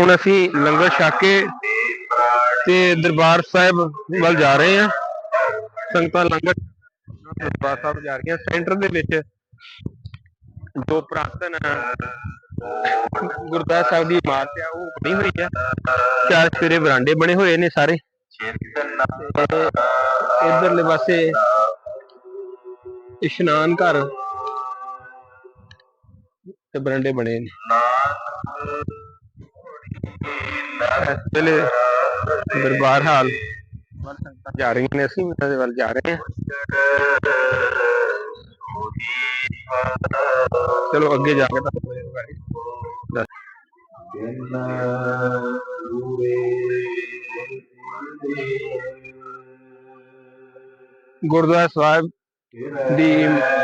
ਹੁਣ ਅਸੀਂ ਲੰਗਰ ਛਕ ਕੇ ਤੇ ਦਰਬਾਰ ਸਾਹਿਬ ਵੱਲ ਜਾ ਰਹੇ ਹਾਂ। ਸੰਗਤਾਂ ਲੰਗਰ ਦਰਬਾਰ ਸਾਹਿਬ ਜਾ ਰਹੀਆਂ। ਸੈਂਟਰ ਦੇ ਵਿੱਚ ਜੋ ਪ੍ਰਾਤਨ ਗੁਰਦੁਆਰਾ ਸਾਹਿਬ ਦੀ ਇਮਾਰਤ ਆ, ਉਹ ਬਣੀ ਹੋਈ ਆ। ਚਾਰ ਸਵੇਰੇ ਬਰਾਂਡੇ ਬਣੇ ਹੋਏ ਨੇ ਸਾਰੇ। ਇਧਰਲੇ ਪਾਸੇ ਇਸ਼ਨਾਨ ਘਰ ਤੇ ਬਰਾਂਡੇ ਬਣੇ ਨੇ। ਇਸ ਵੇਲੇ ਦਰਬਾਰ ਹਾਲ ਜਾ ਰਹੀਆਂ ਨੇ ਅਸੀਂ, ਉਹਨਾਂ ਦੇ ਵੱਲ ਜਾ ਰਹੇ ਹਾਂ। ਚਲੋ, ਅੱਗੇ ਜਾ ਕੇ ਤੁਹਾਨੂੰ ਮੇਰੇ ਬਾਰੇ ਦੱਸ ਗੁਰਦੁਆਰਾ ਸਾਹਿਬ ਦੀ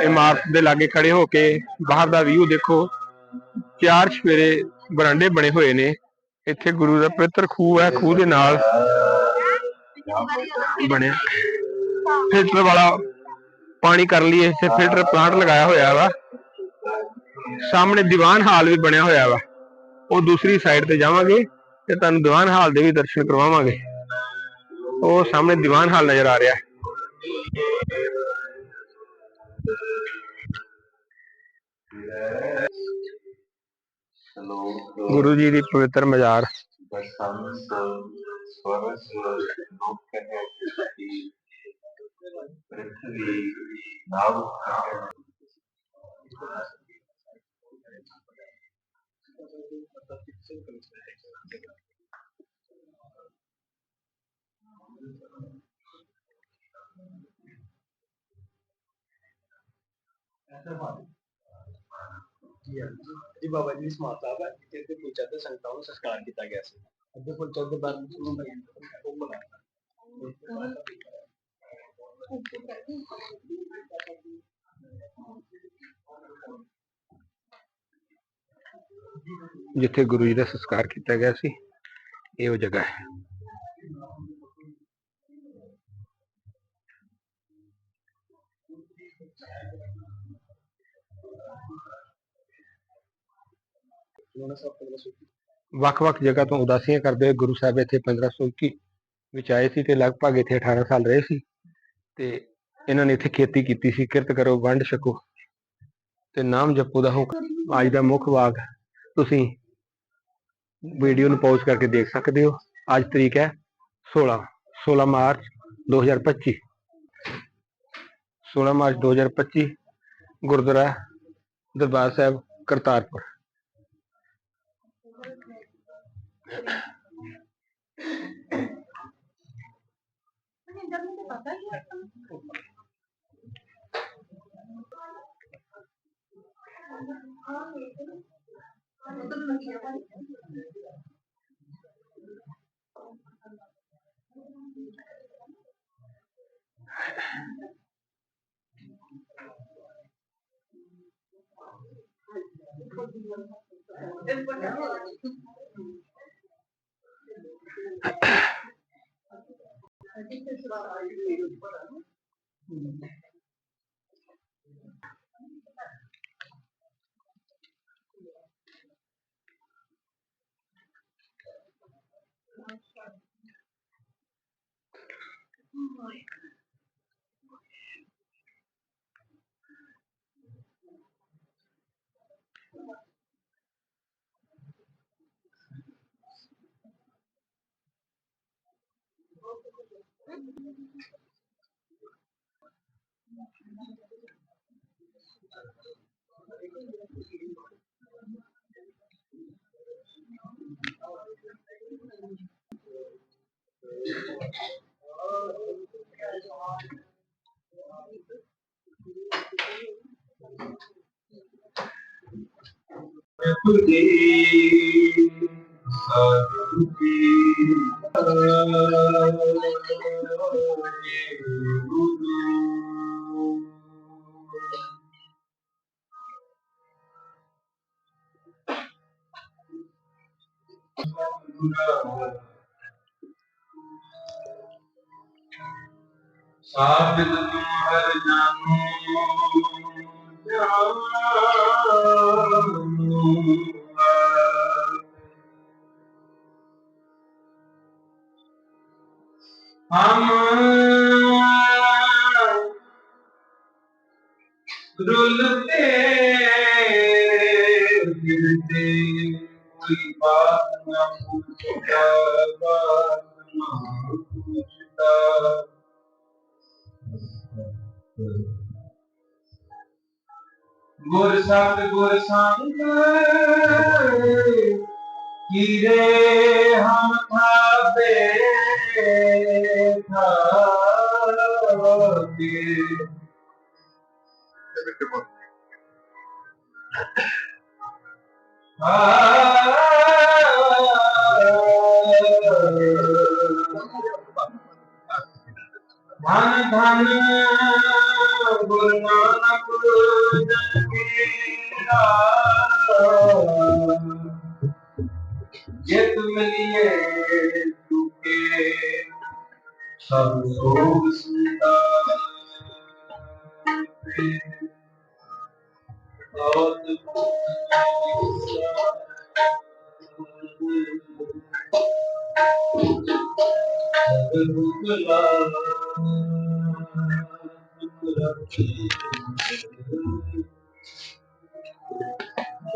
ਇਮਾਰਤ ਦੇ ਲਾਗੇ ਖੜੇ ਹੋ ਕੇ ਬਾਹਰ ਦਾ ਵਿਊ ਦੇਖੋ। ਚਾਰ ਸਵੇਰੇ ਬਰਾਂਡੇ ਬਣੇ ਹੋਏ ਨੇ। ਇੱਥੇ ਗੁਰੂ ਦਾ ਪਵਿੱਤਰ ਖੂਹ ਹੈ, ਖੂਹ ਦੇ ਨਾਲ ਬਣਿਆ। ਫਿਲਟਰ ਵਾਲਾ ਪਾਣੀ ਕਰਨ ਲਈ ਇੱਥੇ ਫਿਲਟਰ ਪਲਾਂਟ ਲਗਾਇਆ ਹੋਇਆ ਵਾ। ਸਾਹਮਣੇ ਦੀਵਾਨ ਹਾਲ ਵੀ ਬਣਿਆ ਹੋਇਆ ਵਾ। ਉਹ ਦੂਸਰੀ ਸਾਈਡ ਤੇ ਜਾਵਾਂਗੇ ਤੇ ਤੁਹਾਨੂੰ ਦੀਵਾਨ ਹਾਲ ਦੇ ਵੀ ਦਰਸ਼ਨ ਕਰਵਾਵਾਂਗੇ। ਉਹ ਸਾਹਮਣੇ ਦੀਵਾਨ ਹਾਲ ਨਜ਼ਰ ਆ ਰਿਹਾ ਹੈ। ਸ਼ਲੋਕ ਗੁਰੂ ਜੀ ਦੀ ਪਵਿੱਤਰ ਮਜ਼ਾਰ ਬਸੰਤ ਸਵਰਸ ਜੀ ਬਾਬਾ ਜੀ ਦੀ ਸਮਾਧ ਸਾਹਿਬ ਹੈ ਜਿੱਥੇ ਤੇ ਪੁੱਛਾ ਤੇ ਸੰਗਤਾਂ ਨੂੰ ਸੰਸਕਾਰ ਕੀਤਾ ਗਿਆ ਸੀ। ਅੱਗੇ ਪੁੱਛਾ ਦੇ ਬਾਅਦ ਨੂੰ ਉਹ ਬਣਾਇਆ ਜਿੱਥੇ ਗੁਰੂ ਜੀ ਦਾ ਸੰਸਕਾਰ ਕੀਤਾ ਗਿਆ ਸੀ, ਇਹ ਉਹ ਜਗ੍ਹਾ ਹੈ। ਉਹਨਾਂ ਸਭ ਵੱਖ-ਵੱਖ ਜਗ੍ਹਾ ਤੋਂ ਉਦਾਸੀਆਂ ਕਰਦੇ ਹੋਏ ਗੁਰੂ ਸਾਹਿਬ ਇੱਥੇ 1521 ਵਿੱਚ ਆਏ ਸੀ ਤੇ ਲਗਭਗ ਇੱਥੇ 18 ਸਾਲ ਰਹੇ ਸੀ। ਤੇ ਇਹਨਾਂ ਨੇ ਇੱਥੇ ਖੇਤੀ ਕੀਤੀ ਸੀ। ਕਿਰਤ ਕਰੋ, ਵੰਡ ਛਕੋ ਤੇ ਨਾਮ ਜਪੋ ਦਾ ਹੁਕਮ। ਅੱਜ ਦਾ ਮੁੱਖ ਵਾਕ ਤੁਸੀਂ ਵੀਡੀਓ ਨੂੰ ਪੌਜ਼ ਕਰਕੇ ਦੇਖ ਸਕਦੇ ਹੋ। ਅੱਜ ਤਰੀਕ ਹੈ 16 16 March 2025 16 March 2025 Gurdwara Darbar Sahib Kartarpur. Gracias. ta là cái gì được bất ẩn Oh my ਕੀ ਸਾਬਿਤ ਤੁਮ ਹਰ ਜਾਨੋ ਜਾਨੋ ਹਮ ਰੁਲਤੇ ਫਿਰਤੇ ਕੋਈ ਬਾਤ ਨਾ ਪੁੱਛਦਾ ਬਾਤ ਨਾ ਪੁੱਛਦਾ ਗੁਰ ਸਤ ਗੁਰ ਸੰਗ ਕੀਰੇ ਹਮ ਥਾਪੇ ਥਾਪੇ ਧਨ ਧਨ ਗੁਰੂ ਨਾਨਕ ਜਪੀਰਾ ਜਿਤ ਮਿਲਿਏ ਤੁਕੇ ਸਭ ਸੋਗ ਸੁਦਾ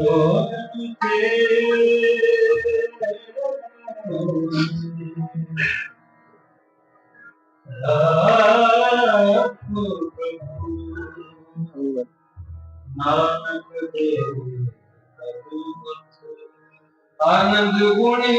ਨਾਨਕ ਦੇ ਆਨੰਦ आनंद गुणे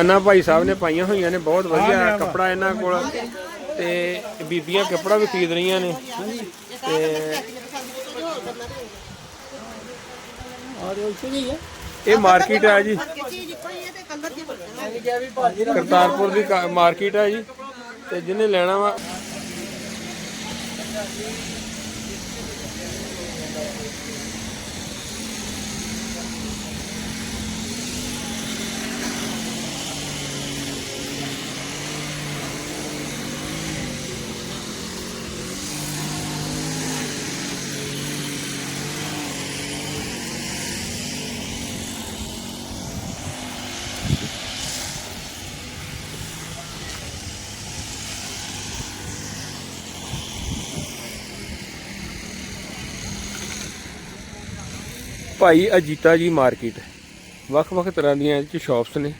ਅਨਾ ਭਾਈ ਸਾਹਿਬ ਨੇ ਪਾਈਆਂ ਹੋਈਆਂ ਨੇ ਬਹੁਤ ਵਧੀਆ ਕੱਪੜਾ ਇਹਨਾਂ ਕੋਲ। ਤੇ ਬੀਬੀਆਂ ਕੱਪੜਾ ਵੀ ਖਰੀਦ ਰਹੀਆਂ ਨੇ। ਤੇ ਇਹ ਮਾਰਕੀਟ ਹੈ ਜੀ। ਕਰਤਾਰਪੁਰ ਦੀ ਮਾਰਕੀਟ ਹੈ ਜੀ। ਤੇ ਜਿਹਨੇ ਲੈਣਾ ਵਾ ਭਾਈ ਅਜੀਤਾ ਜੀ ਮਾਰਕੀਟ। ਵੱਖ-ਵੱਖ ਤਰ੍ਹਾਂ ਦੀਆਂ ਇਹ ਚ ਸ਼ਾਪਸ ਨੇ।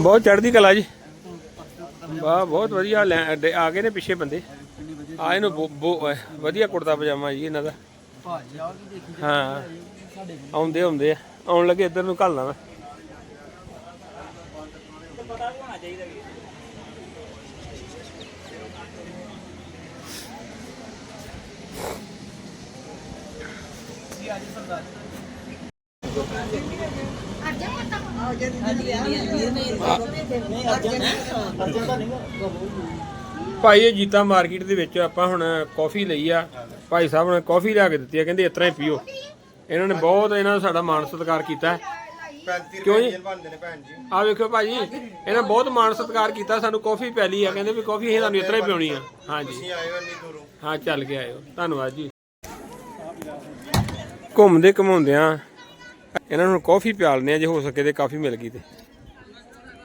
ਬਹੁਤ ਚੜ੍ਹਦੀ ਕਲਾ ਜੀ। ਵਾਹ ਬਹੁਤ ਵਧੀਆ ਲੈ- ਆ ਗਏ ਨੇ ਪਿੱਛੇ ਬੰਦੇ। ਆ ਇਹਨੂੰ ਬੋ- ਬੋ- ਵਧੀਆ ਕੁੜਤਾ ਪਜਾਮਾ ਜੀ ਇਹਨਾਂ ਦਾ। ਹਾਂ। ਆਉਂਦੇ ਆਉਂਦੇ ਆ। ਆਉਣ ਲੱਗੇ ਇੱਧਰ ਨੂੰ ਘੱਲਣਾ ਮੈਂ। ਭਾਈ ਇਹ ਜੀਤਾ ਮਾਰਕੀਟ ਦੇ ਵਿੱਚ ਆਪਾਂ ਹੁਣ ਕਾਫੀ ਲਈ ਆ। ਭਾਈ ਸਾਹਿਬ ਨੇ ਕਾਫੀ ਲਿਆ ਕੇ ਦਿੱਤੀ ਆ, ਕਹਿੰਦੇ ਇਸ ਤਰ੍ਹਾਂ ਹੀ ਪੀਓ। ਇਹਨਾਂ ਨੇ ਬਹੁਤ ਇਹਨਾਂ ਦਾ ਸਾਡਾ ਮਾਣ ਸਤਿਕਾਰ ਕੀਤਾ। ਹੈ। 35 ਕਿਉਂ ਜੀ? ਰੁਪਏ ਬਣਦੇ ਨੇ ਭੈਣ ਜੀ ਆ ਵੇਖੋ ਭਾਜੀ ਇਹਨਾਂ ਬਹੁਤ ਮਾਣ ਸਤਿਕਾਰ ਕੀਤਾ ਸਾਨੂੰ ਕਾਫੀ ਪਿਆਲੀ ਆ ਕਹਿੰਦੇ ਵੀ ਕਾਫੀ ਅਸੀਂ ਤੁਹਾਨੂੰ ਇਸ ਤਰ੍ਹਾਂ ਹੀ ਪਿਉਣੀ ਆ। ਹਾਂਜੀ ਤੁਸੀਂ ਆਏ ਹੋ ਇੰਨੀ ਦੂਰੋਂ। ਹਾਂ ਚੱਲ ਕੇ ਆਇਓ। ਧੰਨਵਾਦ ਜੀ। ਘੁੰਮਦੇ ਘਮਾਉਂਦਿਆਂ ਇਹਨਾਂ ਨੂੰ ਕਾਫੀ ਪਿਆਲਨੇ ਆ ਜੇ ਹੋ ਸਕੇ ਤੇ ਕਾਫੀ ਮਿਲ ਗਈ ਤੇ।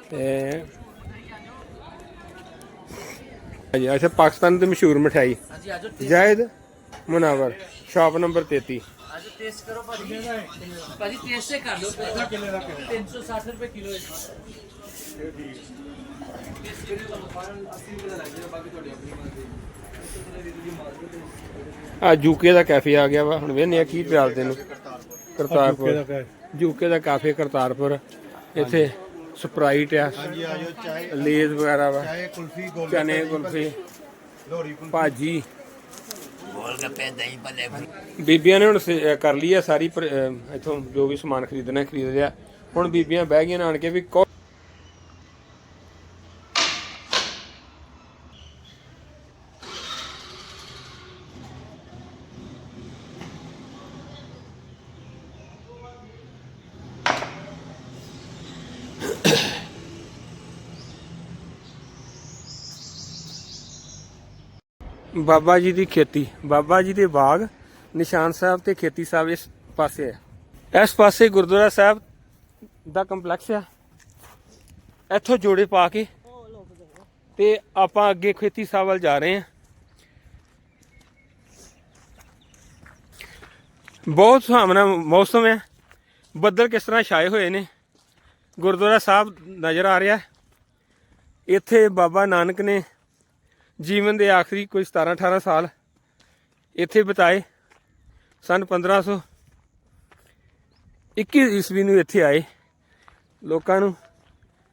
ਤੇ ਹਾਂਜੀ ਅੱਛਾ ਪਾਕਿਸਤਾਨ ਦੀ ਮਸ਼ਹੂਰ ਮਠਿਆਈ। ਹਾਂਜੀ ਆਜੋ ਜਾਇਦ ਮੁਨਾਵਰ ਸ਼ਾਪ ਨੰਬਰ 33 ਆਜੋ ਟੇਸਟ ਕਰੋ ਭਾਜੀ। ਭਾਜੀ ਟੇਸਟ ਤੇ ਕਰ ਲਓ। ਪਹਿਲਾਂ ਕਿੰਨੇ ਦਾ 360 ਰੁਪਏ ਕਿਲੋ ਹੈ। ਆ ਯੂਕੇ ਦਾ ਕੈਫੇ ਆ ਗਿਆ ਵਾ ਹੁਣ ਵੇਖਨੇ ਆ ਕੀ ਪਿਆਲਦੇ ਨੂੰ। ਕਰਤਾਰਪੁਰ। ਯੂਕੇ ਦਾ ਕਾਫੇ। ਕਰਤਾਰਪੁਰ ਇੱਥੇ ਸਪਰਾਈਟ ਆ ਹਾਂਜੀ ਆਜੋ ਚਾਹੇ ਲੇਜ਼ ਵਗੈਰਾ ਵਾ। ਚਾਹੇ ਕੁਲਫੀ ਗੋਲ ਚਨੇ ਕੁਲਫੀ। ਲੋਰੀ ਕੁਲਫੀ। ਭਾਜੀ। ਬੀਬੀਆਂ ਨੇ ਹੁਣ ਸ- ਅਹ ਕਰ ਲਈ ਆ ਸਾਰੀ ਪਰ- ਅਹ ਇੱਥੋਂ ਜੋ ਵੀ ਸਮਾਨ ਖਰੀਦਣਾ ਖਰੀਦ ਲਿਆ। ਹੁਣ ਬੀਬੀਆਂ ਬਹਿ ਗਈਆਂ ਨੇ ਆਣ ਕੇ ਵੀ ਕੌ- ਬਾਬਾ ਜੀ ਦੀ ਖੇਤੀ, ਬਾਬਾ ਜੀ ਦੇ ਬਾਗ, ਨਿਸ਼ਾਨ ਸਾਹਿਬ ਤੇ ਖੇਤੀ ਸਾਹਿਬ ਇਸ ਪਾਸੇ ਹੈ। ਇਸ ਪਾਸੇ ਗੁਰਦੁਆਰਾ ਸਾਹਿਬ ਦਾ ਕੰਪਲੈਕਸ ਆ। ਇੱਥੋਂ ਜੋੜੇ ਪਾ ਕੇ ਤੇ ਆਪਾਂ ਅੱਗੇ ਖੇਤੀ ਸਾਹਿਬ ਵੱਲ ਜਾ ਰਹੇ ਹਾਂ। ਬਹੁਤ ਸੁਹਾਵਣਾ ਮੌਸਮ ਹੈ। ਬੱਦਲ ਕਿਸ ਤਰ੍ਹਾਂ ਛਾਏ ਹੋਏ ਨੇ। ਗੁਰਦੁਆਰਾ ਸਾਹਿਬ ਨਜ਼ਰ ਆ ਰਿਹਾ ਇੱਥੇ ਬਾਬਾ ਨਾਨਕ ਨੇ ਜੀਵਨ ਦੇ ਆਖਰੀ ਕੋਈ 17 18 ਸਾਲ ਇੱਥੇ ਬਿਤਾਏ, ਸਨ 1500 21 ਈਸਵੀ ਨੂੰ ਇੱਥੇ ਆਏ। ਲੋਕਾਂ ਨੂੰ,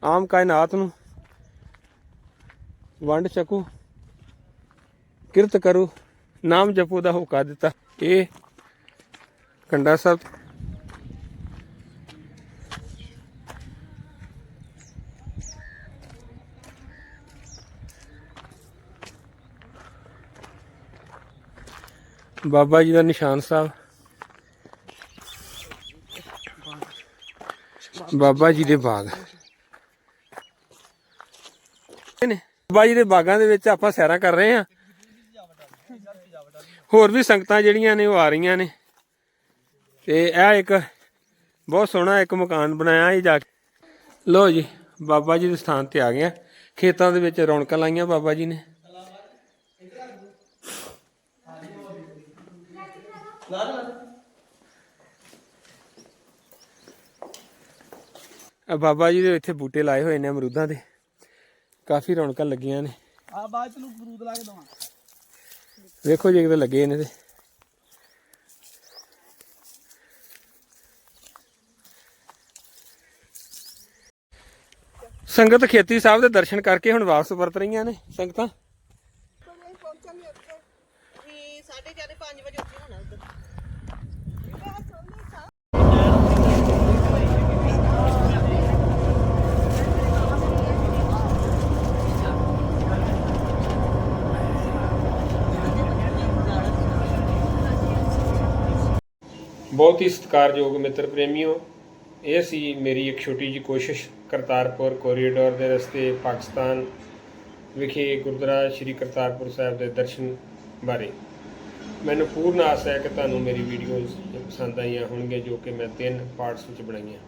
ਆਮ ਕਾਇਨਾਤ ਨੂੰ ਵੰਡ ਚੱਕੋ ਕਿਰਤ ਕਰੋ, ਨਾਮ ਜਪੋ ਦਾ ਹੁਕਾ ਦਿੱਤਾ। ਇਹ ਕੰਡਾ ਸਾਹਿਬ ਬਾਬਾ ਜੀ ਦਾ ਨਿਸ਼ਾਨ ਸਾਹਿਬ। ਬਾਬਾ ਜੀ ਦੇ ਬਾਗ। ਬਾਬਾ ਜੀ ਦੇ ਬਾਗਾਂ ਦੇ ਵਿੱਚ ਆਪਾਂ ਸੈਰਾਂ ਕਰ ਰਹੇ ਹਾਂ। ਹੋਰ ਵੀ ਸੰਗਤਾਂ ਜਿਹੜੀਆਂ ਨੇ ਉਹ ਆ ਰਹੀਆਂ ਨੇ। ਤੇ ਇਹ ਇੱਕ ਬਹੁਤ ਸੋਹਣਾ ਇੱਕ ਮਕਾਨ ਬਣਾਇਆ ਇਹ ਜਾ ਕੇ। ਲੋ ਜੀ, ਬਾਬਾ ਜੀ ਦੇ ਸਥਾਨ ਤੇ ਆ ਗਏ ਖੇਤਾਂ ਦੇ ਵਿੱਚ ਰੌਣਕਾਂ ਲਾਈਆਂ ਬਾਬਾ ਜੀ ਨੇ। ਆ ਬਾਬਾ ਜੀ ਦੇ ਇੱਥੇ ਬੂਟੇ ਲਾਏ ਹੋਏ ਨੇ ਅਮਰੂਦਾਂ ਦੇ। ਕਾਫੀ ਰੌਣਕਾਂ ਲੱਗੀਆਂ ਨੇ। ਆ ਬਾਅਦ ਚ ਨੂੰ ਬਰੂਦ ਲਾ ਕੇ ਦਵਾਂ ਵੇਖੋ ਜੇ ਕਿਤੇ ਲੱਗੇ ਨੇ ਤੇ। ਸੰਗਤ ਖੇਤੀ ਸਾਹਿਬ ਦੇ ਦਰਸ਼ਨ ਕਰਕੇ ਹੁਣ ਵਾਪਸ ਵਰਤ ਰਹੀਆਂ ਨੇ ਸੰਗਤਾਂ ਪਹੁੰਚਾਂਗੇ ਉੱਥੇ ਵੀ 4:30 5 ਵਜੇ ਉੱਥੇ ਹੋਣਾ ਉੱਧਰ ਬਹੁਤ ਹੀ ਸਤਿਕਾਰਯੋਗ ਮਿੱਤਰ ਪ੍ਰੇਮੀਓ, ਇਹ ਸੀ ਮੇਰੀ ਇੱਕ ਛੋਟੀ ਜਿਹੀ ਕੋਸ਼ਿਸ਼ ਕਰਤਾਰਪੁਰ ਕੋਰੀਡੋਰ ਦੇ ਰਸਤੇ ਪਾਕਿਸਤਾਨ ਵਿਖੇ ਗੁਰਦੁਆਰਾ ਸ੍ਰੀ ਕਰਤਾਰਪੁਰ ਸਾਹਿਬ ਦੇ ਦਰਸ਼ਨ ਬਾਰੇ। ਮੈਨੂੰ ਪੂਰਨ ਆਸ ਹੈ ਕਿ ਤੁਹਾਨੂੰ ਮੇਰੀ ਵੀਡੀਓਜ਼ ਪਸੰਦ ਆਈਆਂ ਹੋਣਗੀਆਂ, ਜੋ ਕਿ ਮੈਂ ਤਿੰਨ ਪਾਰਟਸ ਵਿੱਚ ਬਣਾਈਆਂ।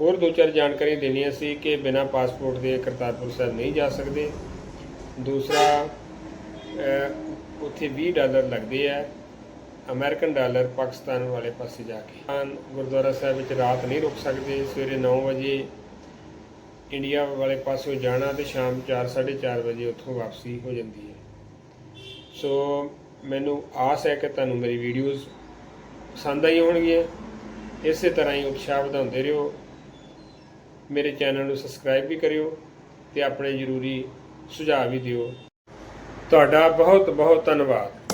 ਹੋਰ ਦੋ ਚਾਰ ਜਾਣਕਾਰੀਆਂ ਦੇਣੀਆਂ ਸੀ ਕਿ ਬਿਨਾਂ ਪਾਸਪੋਰਟ ਦੇ ਕਰਤਾਰਪੁਰ ਸਾਹਿਬ ਨਹੀਂ ਜਾ ਸਕਦੇ। ਦੂਸਰਾ ਉੱਥੇ 20 ਡਾਲਰ ਲੱਗਦੇ ਆ। ਅਮਰੀਕਨ ਡਾਲਰ ਪਾਕਿਸਤਾਨ ਵਾਲੇ ਪਾਸੇ ਜਾ ਕੇ। ਆਨ ਗੁਰਦੁਆਰਾ ਸਾਹਿਬ ਵਿੱਚ ਰਾਤ ਨਹੀਂ ਰੁਕ ਸਕਦੇ। ਸਵੇਰੇ 9 ਵਜੇ ਇੰਡੀਆ ਵਾਲੇ ਪਾਸੋਂ ਜਾਣਾ ਤੇ ਸ਼ਾਮ 4:30 ਵਜੇ ਉੱਥੋਂ ਵਾਪਸੀ ਹੋ ਜਾਂਦੀ ਹੈ। ਸੋ ਮੈਨੂੰ ਆਸ ਹੈ ਕਿ ਤੁਹਾਨੂੰ ਮੇਰੀ ਵੀਡੀਓਜ਼ ਪਸੰਦ ਆਈ ਹੋਣਗੀਆਂ। ਇਸੇ ਤਰ੍ਹਾਂ ਹੀ ਉਤਸ਼ਾਹ ਵਧਾਉਂਦੇ ਰਹੋ। ਮੇਰੇ ਚੈਨਲ ਨੂੰ ਸਬਸਕ੍ਰਾਈਬ ਵੀ ਕਰਿਓ ਤੇ ਆਪਣੇ ਜ਼ਰੂਰੀ ਸੁਝਾਅ ਵੀ ਦਿਓ। ਤੁਹਾਡਾ ਬਹੁਤ ਬਹੁਤ ਧੰਨਵਾਦ।